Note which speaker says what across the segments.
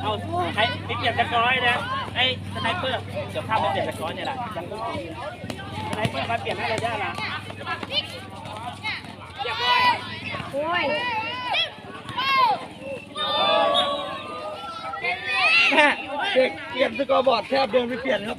Speaker 1: เอาใครเปลี่ยนตะกร้อยนะไอ้สไนเปอร์เดี๋ยวข้ามไปเปลี่ยนตะกร้อยเนี่ยแหละสไนเปอร์มาเปลี่ยนให้เลยได้ละ
Speaker 2: โอ้ย
Speaker 3: แม่เด็กเปลี่ยนสกอร์บอร์ดแทบเดินไปเปลี่ยนครับ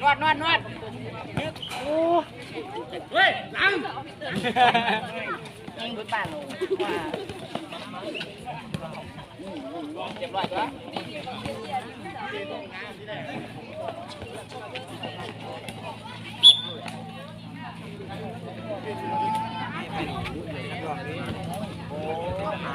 Speaker 3: นวดน
Speaker 2: วดนวด
Speaker 1: เฮ้ยหลัง
Speaker 2: ยิงบุตรบ้านลงว่าเจ็บร้อยตัวมา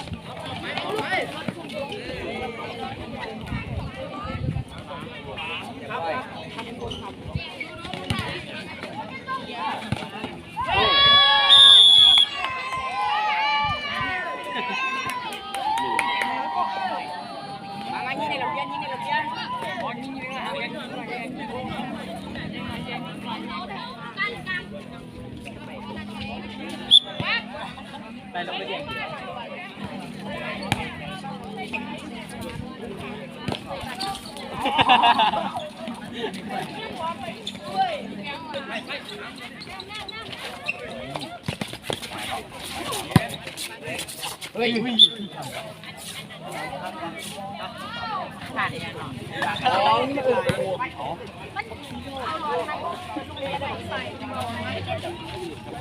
Speaker 2: เฮ้ยขาดเองหรอของโอ้โห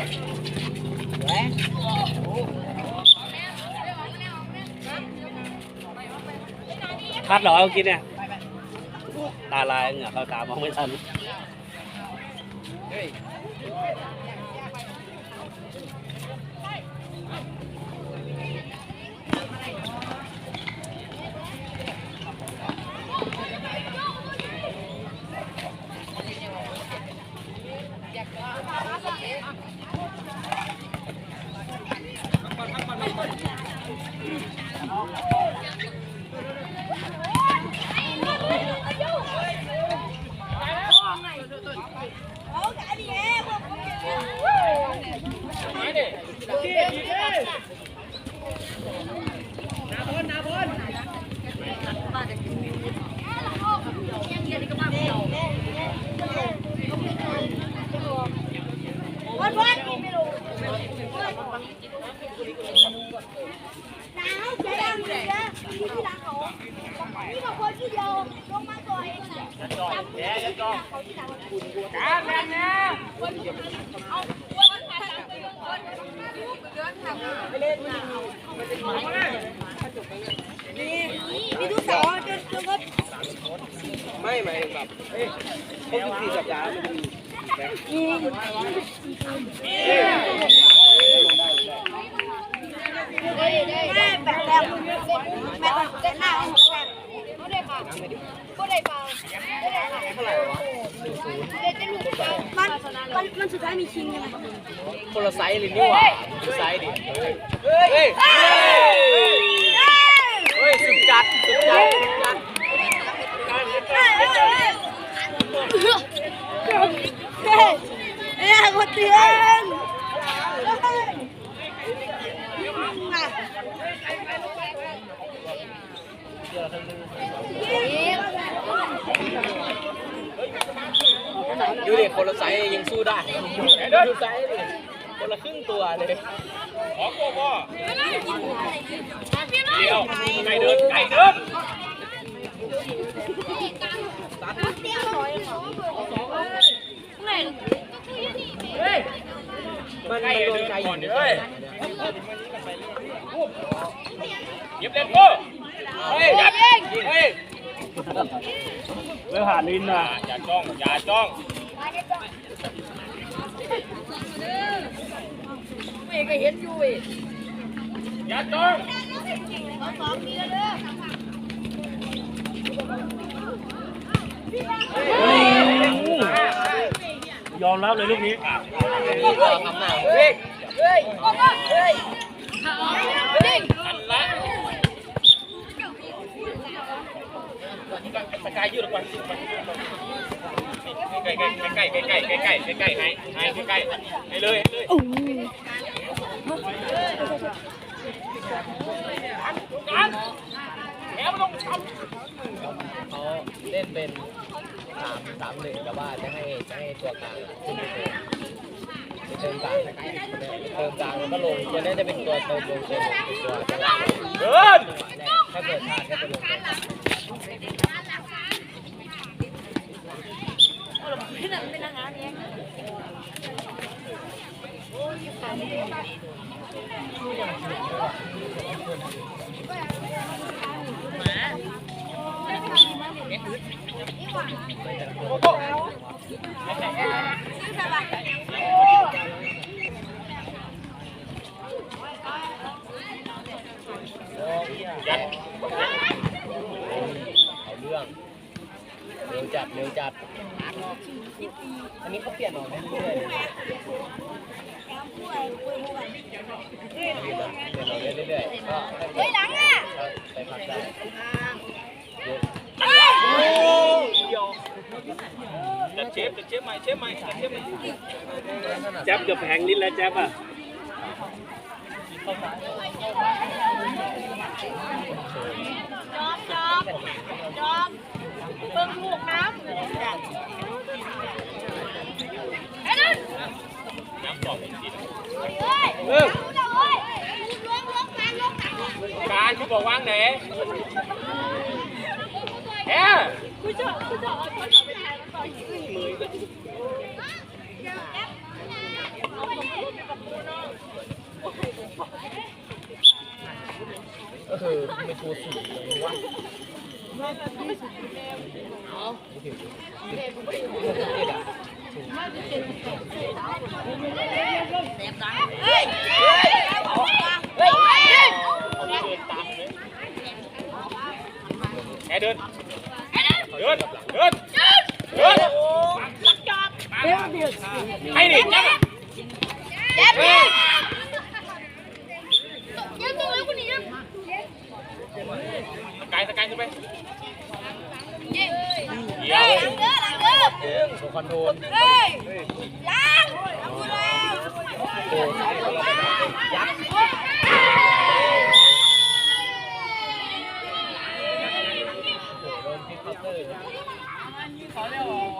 Speaker 4: คัดเหรอเอากินเนี่ยตาลายเหงื่อเข้าตามองไม่ทัน
Speaker 5: วันวันไม่รู้หนาวใจดำเลยนะที่ที่รักเขานี่บอกคนที่เดียวลงมาก่อนจำแย่ยังจองเขาที่รักการแม่เนี่ยเอาวันผ่านไปวันเดินทางไปเล่นนี่ มีทุกสาวจนจนก็
Speaker 6: ไม่หมายถึงแบบเอ้ยครบ14สัปดาห์มันมี
Speaker 5: แม่แบบแบบแม่แบบหน้าแบบก็ได้ค่ะก็ได้เปล่าก็ได้ค่ะ
Speaker 6: เท่าไหร่วะ
Speaker 5: มัน มันมันสุดท้ายมีชิงยังไง
Speaker 6: คนละไซส์เลยนี่หว่าดูไซส์ดิเฮ้ยเฮ้ยเฮ้ยสุดจัดสุดจัดสุดจัด
Speaker 5: เฮ้ยเอ้ยคนเตียนมา
Speaker 6: ดูดิคนละไซส์ยังสู้ได้ดูไซส์ดิคนละครึ่งตัวเลย
Speaker 4: เดียวไก่เดินไก่เดิน
Speaker 6: มัน
Speaker 4: ไก่
Speaker 6: โด
Speaker 4: เดิ
Speaker 6: น
Speaker 4: น
Speaker 6: ใจ
Speaker 4: ก่อน
Speaker 6: อยู่
Speaker 4: เดี๋ยวเฮ้ยเย็บเล็บโก้เฮ้ยยัดเฮ้ยเรื่องหาลิ้นนะอย่าจ้อง อย่าจ้อง
Speaker 3: เอกก็เห็นอยู่เว้ย
Speaker 4: อย่าจ้องยอมรับเลยลูกนี้
Speaker 6: เฮ้ย
Speaker 3: เฮ้ยเฮ้ยเฮ้ย
Speaker 4: อันละสกายยืดออกไป ใกล้ใกล้ใกล้ใกล้ใกล้ใกล้ใกล้ใกล้ใกล้ให้ให้ใกล้ให้เลยให้เลยการแถวลงทำ
Speaker 6: เขาเล่นเป็นสามสามหนึ่งแต่ว่าจะให้จะให้ตัวกลางขึ้นไปเติมไปเติมกลางเติมกลางแล้วก็ลงตัวนี้จะเป็นตัวเติมลงเติมตัวจะลง
Speaker 4: เดิน
Speaker 6: ถ้าเกิดพลาดก็จะลงเติม
Speaker 3: เยั
Speaker 4: ด
Speaker 6: เอาเรื่อง เร็วจัดเร็วจัด อันนี้เขาเปลี่ยนออกเรื่อยๆเลยนะเปลี่ยนออกเรื่อยๆก็
Speaker 5: เฮ้ยหลังอะ
Speaker 6: ไปพักได้เยอะ
Speaker 4: จะเชฟจะเชฟใหม่เชฟใหม่จะเชฟใหม่
Speaker 7: แจ๊บกับแพงนิดแล้วแจ๊บอะ
Speaker 5: จอมจอมจอม เบิ่งลูกน้ำไอ้นั่น
Speaker 4: น้ำสองจริง
Speaker 5: เฮ้ย
Speaker 4: เฮ้
Speaker 5: ยล้วงล้วงกางล้วงกาง
Speaker 4: การที่บอกว่างไหนแฮะ
Speaker 5: คุณจะคุณจะเอาคนไปแทนมันต่อย
Speaker 6: ก็คือไม่โชว์สูงเลยวะ เอาไม่ถึงเจ็ดอะ
Speaker 5: เฮ้ยเฮ้ยเฮ้ย
Speaker 4: แฮะเดินเดินเดินเดินให้ดิจับ
Speaker 5: เจ็บเลยเจ็บตรงไหนคนนี้นะ
Speaker 4: กายสกายขึ้นไป
Speaker 5: เจ็บ
Speaker 4: เยี่ย
Speaker 5: เฮ้ย
Speaker 4: ม
Speaker 5: หลังเด้อหลังเด้อ
Speaker 6: โชว์คอนโทรล
Speaker 5: เฮ้ยยังทำกูแล้ว
Speaker 6: โอ้ยักษ์โดนพิกเคาน์เตอร์เลย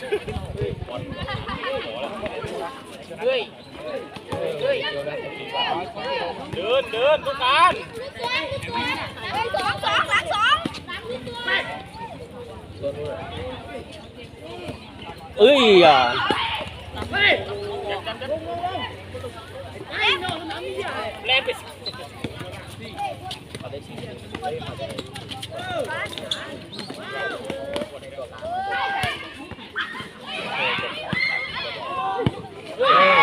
Speaker 6: เฮ้ยเฮ้ยเดิน
Speaker 4: เดินทุกการ
Speaker 5: สองสองหลังสอง
Speaker 7: เอ้ยอ่ะ
Speaker 4: แลนไปสิ Yeah.